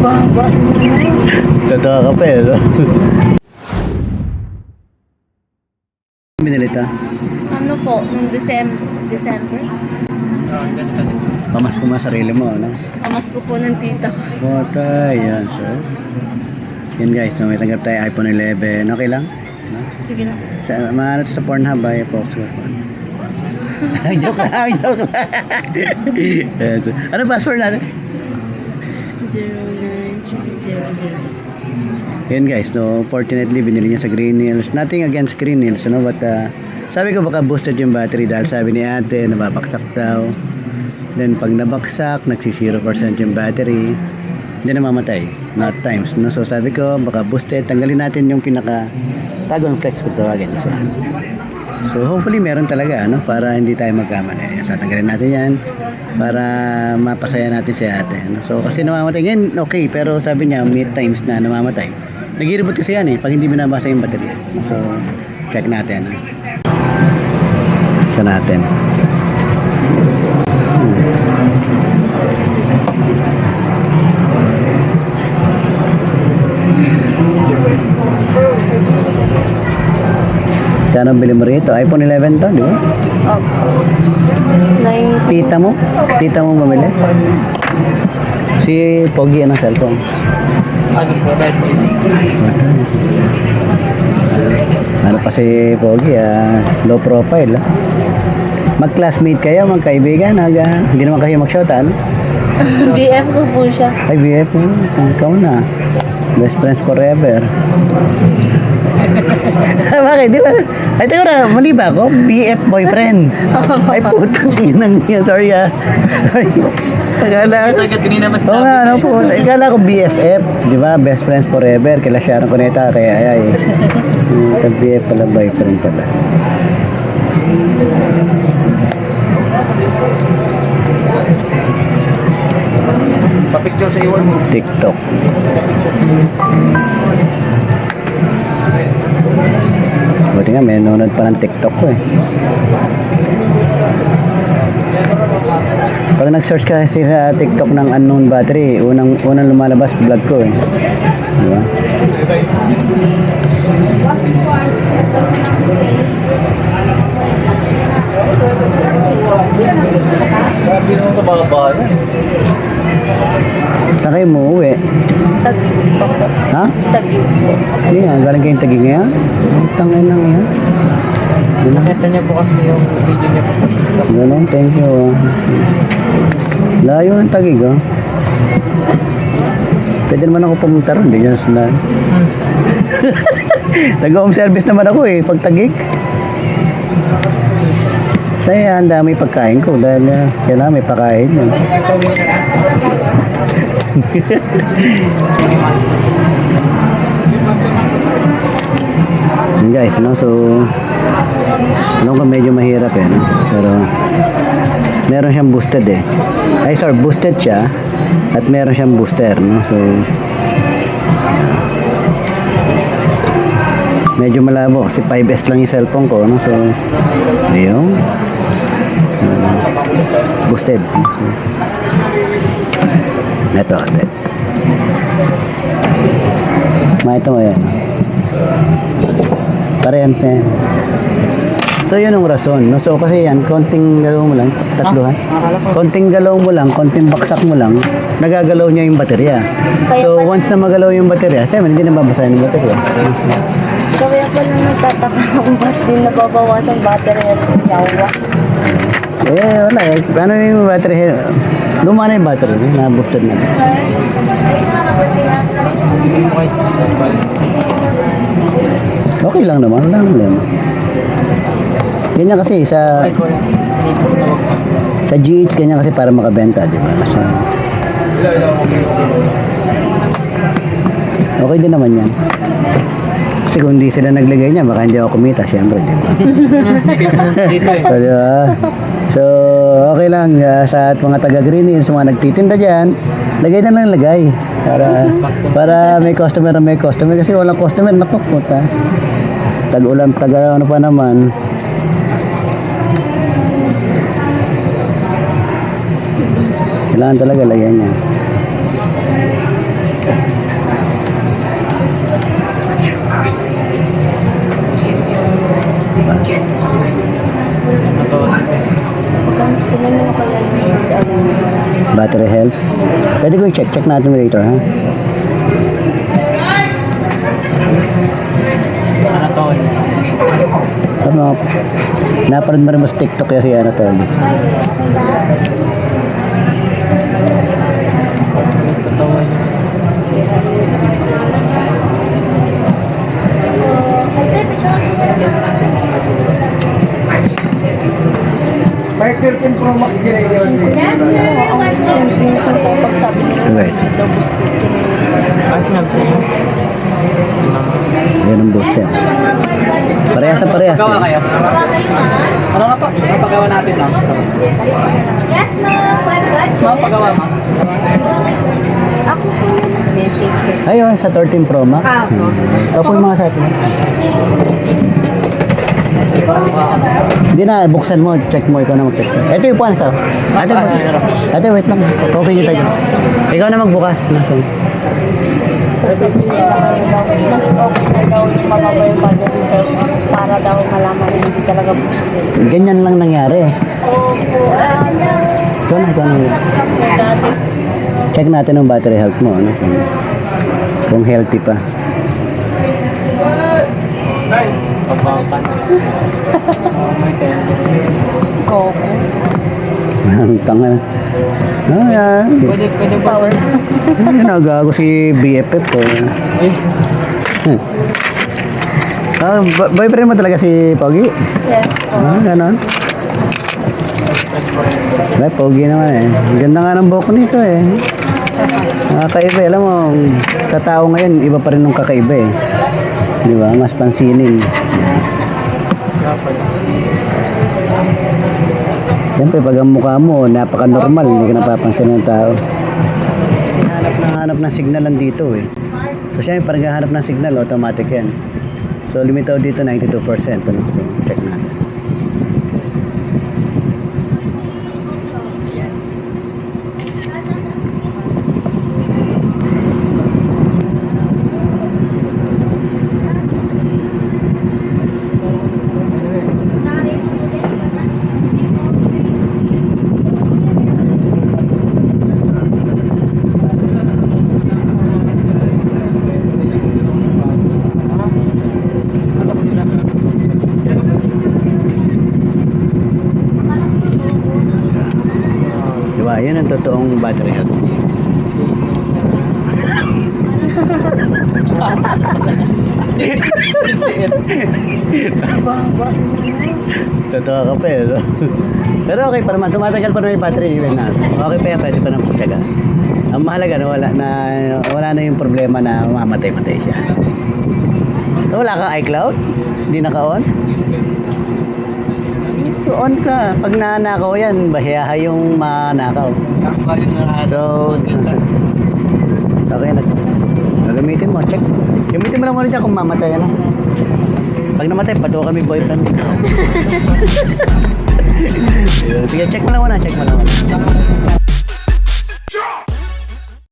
baba. Totoo ka pa eh, no? Binilita. Ano po, nung December, December, Pamas ko mga sarili mo, ano? amas ko po ng tita ko. Bota, yan, sir. Yan guys, no, may tanggap tayo iPhone 11. Okay lang? No? Sige na. Sa, maano to sa Pornhub ay Fox joke lang, joke lang. Yan, so, ano password natin? 09300. Yan guys, no, fortunately binili niya sa Green Hills. Nothing against Green Hills, no, but uh, sabi ko baka boosted yung battery dahil sabi ni ate, nababaksak daw. Then pag nabaksak, nagsi 0% yung battery. Hindi na mamatay. Not times. No? So sabi ko, baka boosted. Tanggalin natin yung pinaka tagong flex ko tawagin. So, so hopefully meron talaga, ano, para hindi tayo magkamali. So tanggalin natin yan para mapasaya natin si ate. Ano? So kasi namamatay. Ngayon, okay. Pero sabi niya, may times na namamatay. Nag-iribot kasi yan eh, pag hindi binabasa yung baterya. So, check natin. Ano? Check natin. Kano bili mo rito? iPhone 11 to, di ba? Opo. 90. Tita mo? Tita mo mamili? Si Pogi, anong cellphone? Ano po, Redmi? Ano pa si Pogi, ah, low profile, ah. Mag-classmate kayo, magkaibigan, aga. Hindi naman kayo mag-shot, ano? BF ko po siya. Ay, BF, oh, ikaw na. Best friends forever. Bakit? Di ba? Ay, teka na, mali ba ako? BF boyfriend. Ay, putang inang yan. Sorry, ah. Sorry. Akala ko. Kasi agad hindi naman Oo nga, ano po. Akala ko BFF. Di ba? Best friends forever. Kila Sharon Cuneta. Kaya ay ay. Hmm, Kag BF pala, boyfriend pala. Pa-picture sa iwan mo. TikTok. Buti nga, may nanonood pa ng TikTok ko eh. Pag nag-search ka kasi sa TikTok ng unknown battery, unang unang lumalabas vlog ko eh. Di ba? Grabe naman sa baba na. Saan kayo umuwi? Tagig po. Ha? Tagig po. Hindi nga, galing kayong tagig ngayon? Ang tangin lang yan. Nakita niya po kasi yung video niya po sa TikTok. Ganun, thank you. Layo ng tagig, oh. Pwede naman ako pumunta ron, di dyan sa Nag-home service naman ako eh, pag tagig. Saya, ang dami pagkain ko dahil uh, kailangan may pakain. Eh. Guys, no? So, alam ko medyo mahirap eh, no? Pero, meron siyang boosted eh. Ay, sorry, boosted siya. At meron siyang booster, no? So, medyo malabo kasi 5S lang yung cellphone ko, no? So, ayun. Boosted. Ito, ito. Makita mo yan. Parehan siya. So yun ang rason. No? So kasi yan, konting galaw mo lang, tatlo ha? Konting galaw mo lang, konting baksak mo lang, nagagalaw niya yung baterya. So once na magalaw yung baterya, siyempre hindi na babasahin yung baterya. Kaya pala nagtataka kung ba't din nababawasan battery at yawa. Eh wala eh. Paano yung battery? Luma na yung battery, na-boosted na. Okay lang naman, wala problema. Ganyan kasi sa sa GH ganyan kasi para makabenta, di ba? So, okay din naman yan. Kasi kung hindi sila naglagay niya, baka hindi ako kumita, syempre, di ba? So, di ba? So, okay lang ah, sa mga taga Green Hills, mga nagtitinda dyan, lagay na lang lagay. Para, para may customer na may customer. Kasi walang customer, naku, puta. Tag-ulam, tag ano pa naman. Kailangan talaga lagyan niya. Mercy gives you Battery health. Pwede ko i-check. Check natin later, ha? Ano to? Ano? Napanood mo rin mo sa TikTok kasi ano to. Pro Max din ay yun. ko pag sabi nila, Ito guys. daw gusto sinabi sa inyo? Yan ang booster. Parehas na parehas. Pagawa eh. kayo? Ano nga pa? Ano pagawa natin lang? Yes, ma'am. Ma'am, pagawa ma'am. message. Ayun, sa 13 Pro Max. Ah, Hmm. Ito po yung mga sa atin. Hindi na, buksan mo, check mo, ikaw na mag-check. Ito yung puwan sa. Ate, ate, wait lang. Okay kita dyan. Ikaw na magbukas. Nasaan? Sabi nila daw, mas okay na daw yung mababa yung battery health para daw malaman na hindi talaga boosted. Ganyan lang nangyari. Ano, Ikaw na, ikaw na. Check natin ang battery health mo. Ano? Kung, healthy pa. Pagawa pa na. Oh my God. Coco. Ang tanga na. Ah, yan. Pwede, pwede? Power. Ay, nagago si BFF ko. Eh, Ah, bo- boyfriend mo talaga si Pogi? Yes. Ah, ganon. Ay, Pogi naman eh. Ang Ganda nga ng buhok nito eh. Nakakaiba. Alam mo, sa tao ngayon, iba pa rin nung kakaiba eh. Di ba? Mas pansinin. Siyempre, pag ang mukha mo, napaka-normal, hindi ka napapansin ng tao. Hanap na hanap ng signalan dito eh. So, siyempre, pag naghahanap ng signal, automatic yan. So, limitaw dito 92%. Ano? So, check natin. Di ba? Yan ang totoong battery health. Totoo ka pa eh, no? Pero okay pa naman, tumatagal pa naman yung battery even na. Okay pa yan, pwede pa naman pagtsaga. Ang mahalaga na wala na wala na yung problema na mamatay-matay siya. So, wala kang iCloud? Hindi naka-on? On ka. Pag nanakaw yan, bahiyaha yung manakaw. So, okay na. Gagamitin mo, check. Gamitin mo lang muna dyan kung mamatay ano. Pag namatay, pato kami boyfriend. Sige, check mo lang muna, check mo lang muna.